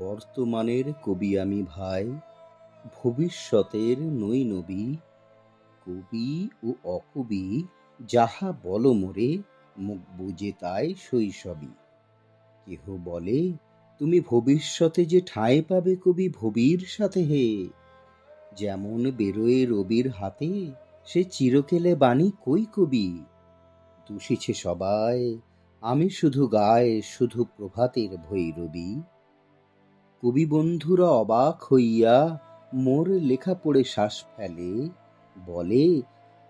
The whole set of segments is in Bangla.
বর্তমানের কবি আমি ভাই, ভবিষ্যতের নই নবী, কবি ও অকবি, যাহা বল মোরে, মুখ বুঝে তাই শৈশবী। কেহ বলে, তুমি ভবিষ্যতে যে ঠাঁই পাবে কবি ভবির সাথে হে, যেমন বেরোয় রবির হাতে, সে চিরকেলে বাণী কই কবি? দূষিছে সবাই, আমি শুধু গায়ে, শুধু প্রভাতের ভৈরবী। কবি বন্ধুরা অবাক হইয়া মোর লেখা পড়ে শ্বাস ফেলে। বলে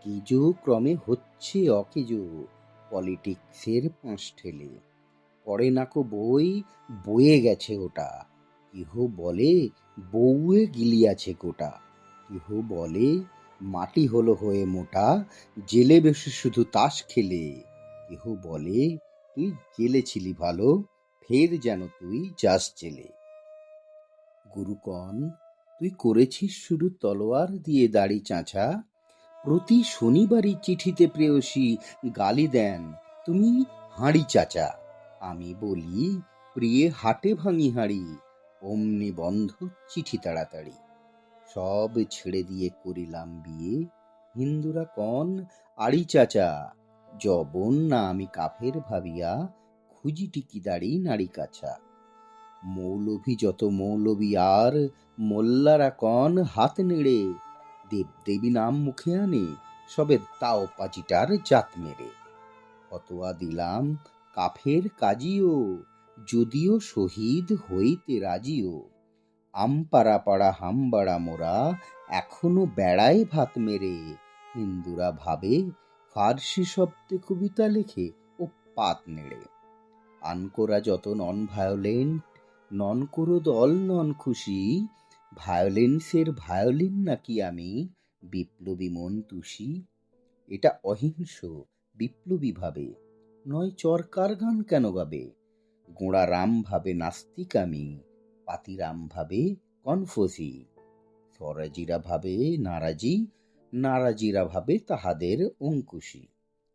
কিজো ক্রমে হচ্ছে অকেজো পলিটিক্সের পাঁশ ঠেলে। পড়ে নাকো বই বয়ে গেছে ওটা কেহ বলে, বউয়ে গিলিয়াছে গোটা। কেহ বলে, মাটি হলো হয়ে মোটা, জেলে বসে শুধু তাস খেলে। কেহ বলে, তুই জেলে ছিলি ভালো, ফের যেন তুই যাস জেলে। গুরুকণ, তুই করেছিস শুধু তলোয়ার দিয়ে দাড়ি চাঁচা। প্রতি শনিবারই চিঠিতে প্রেয়সী গালি দেন, তুমি হাঁড়ি চাচা। আমি বলি, প্রিয়ে হাটে ভাঙি হাঁড়ি, অমনি বন্ধ চিঠি তাড়াতাড়ি। সব ছেড়ে দিয়ে করিলাম বিয়ে, হিন্দুরা কন, আড়ি চাচা। জবন না আমি কাফের ভাবিয়া খুঁজি টিকি দাড়ি নাড়ি কাছা মৌলভী যত মৌলবী আর, মোল্লারা কন হাত নেড়ে। দেবদেবী নাম মুখে আনে, সবে তাও পাচিটার জাত মেরে। ফতোয়া দিলাম কাফের কাজিও, যদিও শহীদ হইতে রাজিও। আমপাড়া পাড়া হামবাড়া মোরা এখনও বেড়ায় ভাত মেরে। হিন্দুরা ভাবে ফার্সি শব্দে কবিতা লেখে ও পাত নেড়ে। আনকোরা যত নন ভায়োলেন্ট নন দল, নন খুশি। ভায়োলেন্সের ভায়োলিন নাকি আমি? বিপ্লবী মন তুষি। এটা অহিংস, বিপ্লবী ভাবে। নয় চরকার গান কেন গাবে? গোড়া রাম ভাবে নাস্তিক আমি পাতিরাম ভাবে কনফুসি। স্বরাজিরা ভাবে নারাজি, নারাজিরা ভাবে তাহাদের অঙ্কুশী।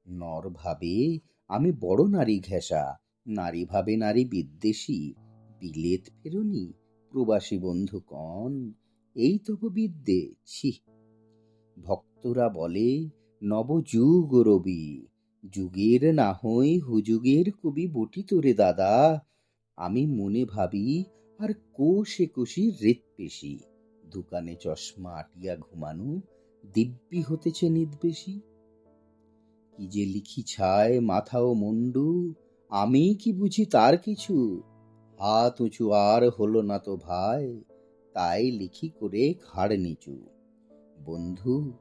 নর ভাবে আমি বড় নারী ঘেঁষা, নারী ভাবে নারী বিদ্বেষী। বিলেত ফেরনি, প্রবাসী বন্ধু কন, এই তব বিদ্যে, ছি। ভক্তরা বলে, নবযুগ রবি, যুগের না হই হুযুগের কবি বটি তোরে দাদা, আমি মনে ভাবি, আর কোষে কোষি রেত পেশি, দোকানে চশমা আটিয়া ঘুমানো, দিব্যি হতেছে নিদবেশি কি যে লিখি ছায় মাথা ও মুন্ডু, আমি কি বুঝি তার কিছু হাত উঁচু আর হলো না তো ভাই, তাই লিখি করে ঘাড় নিচু। বন্ধু,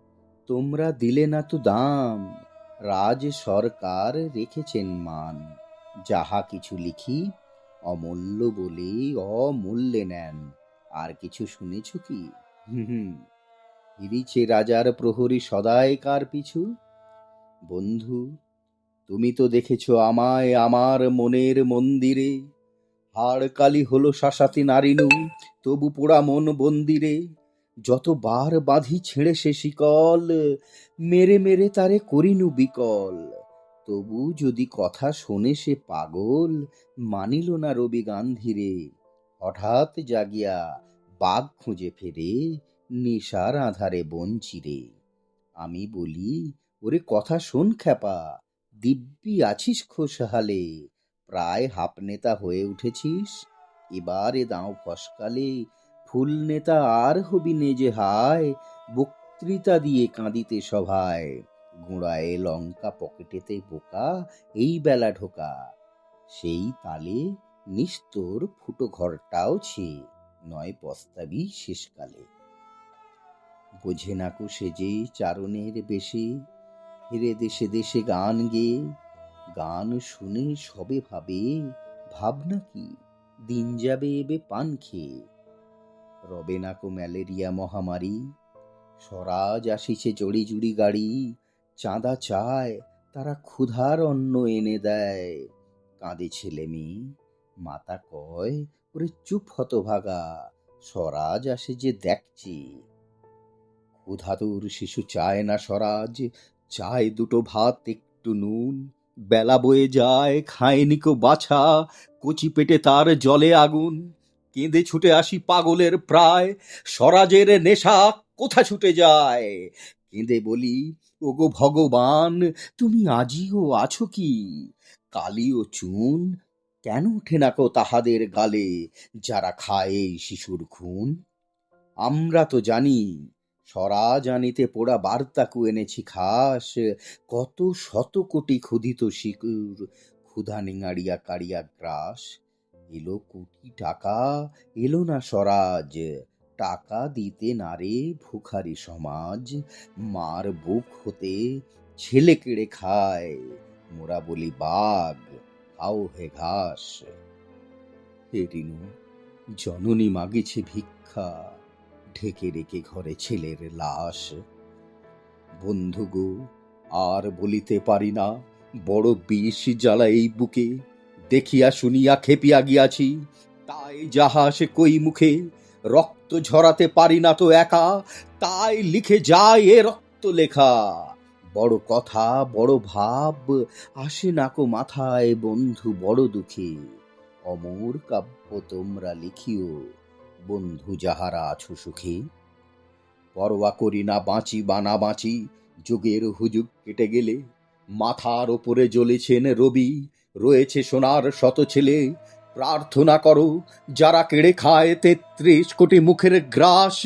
তোমরা দিলে না তো দাম, রাজ সরকার রেখেছেন মান। যাহা কিছু লিখি, অমূল্য বলে অমূল্যে নেন। আর কিছু শুনেছ কি? হুম ফিরিছে রাজার প্রহরী সদাই কার পিছু? বন্ধু, তুমি তো দেখেছ আমায় আমার মনের মন্দিরে। হাড় কালি হলো শাসাতি নারিনু তবু পোড়া মন বন্দিরে। যতবার বাঁধি ছেড়ে সে শিকল, মেরে মেরে তারে করিনু বিকল। তবু যদি কথা শোনে সে পাগল, মানিল না রবি গান্ধীরে। হঠাৎ জাগিয়া বাঘ খুঁজে ফেরে, নেশার আধারে বঞ্চিরে। আমি বলি, ওরে কথা শোন খ্যাপা, দিব্যি আছিস খোশহালে। প্রায় হাফ নেতা হয়ে উঠেছিস। এবারে দাও ফসকালে, ফুল নেতা আর হবি নে যে হায়, বক্তৃতা দিয়ে কাঁদিতে সভায়। গোড়ায় লঙ্কা পকেটেতে বোকা, এই বেলা ঢোকা। সেই তালে নিস্তর ফুটো ঘরটাও ছে, নয় পস্তাবি শেষকালে। বোঝে নাকু সেজে চারণের বেশে, হেরে দেশে দেশে গান গেয়ে গান শুনে সবে ভাবে, ভাবনা কি? দিন যাবে এবে পান খেয়ে। রবে নাকো ম্যালেরিয়া মহামারী। স্বরাজ আসিছে জড়ি জুড়ি গাড়ি। চাঁদা চায়, তারা ক্ষুধার অন্ন এনে দেয়। কাঁদে ছেলে মেয়ে, মাতা কয়, ওরে চুপ হতভাগা, স্বরাজ আসে যে দেখছি। ক্ষুধাতুর শিশু চায় না স্বরাজ, চায় দুটো ভাত, একটু নুন। বেলা বয়ে যায় খায়নি কো বাছা, কচি পেটে তার জলে আগুন। কেঁদে ছুটে আসি পাগলের প্রায়, স্বরাজের নেশা কোথা ছুটে যায়? কেঁদে বলি, ওগো ভগবান, তুমি আজিও আছো কি? কালি ও চুন কেন ওঠে না কো তাহাদের গালে, যারা খায় শিশুর খুন? আমরা তো জানি স্বরাজ আনিতে পোড়া বার্তাকু এনেছি খাস। কত শত কোটি ক্ষুধিত শিকুর ক্ষুধা নিঙাড়িয়া কাড়িয়া গ্রাস। এলো কোটি টাকা, এলো না স্বরাজ। টাকা দিতে নারে ভুখারি সমাজ। মার বুক হতে ছেলে কেড়ে খায়। মোরা বলি, বাঘ, খাও হে ঘাস। হে জননী মাগিছে ভিক্ষা। ঢেকে রেখে ঘরে ছেলের লাশ। বন্ধু গো আর বলিতে পারি না, বড় বিষ জ্বালা এই বুকে। দেখিয়া শুনিয়া খেপিয়া গিয়াছি, তাই যাহা সে কই মুখে। রক্ত ঝরাতে পারি না তো একা, তাই লিখে যায় এ রক্ত লেখা। বড় কথা, বড় ভাব, আসে না কো মাথায় বন্ধু বড় দুঃখে। অমর কাব্য তোমরা লিখিও। বন্ধু যাহারা আছো সুখে, পরোয়া করি না, বাঁচি বা না বাঁচি, যুগের হুজুগ কেটে গেলে, মাথার ওপরে জ্বলেছেন রবি, রয়েছে সোনার শত ছেলে, প্রার্থনা করো, যারা কেড়ে খায় তেত্রিশ কোটি মুখের গ্রাস,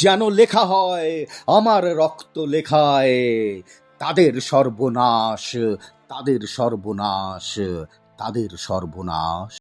যেন লেখা হয়, আমার রক্ত লেখায়, তাদের সর্বনাশ তাদের সর্বনাশ তাদের সর্বনাশ।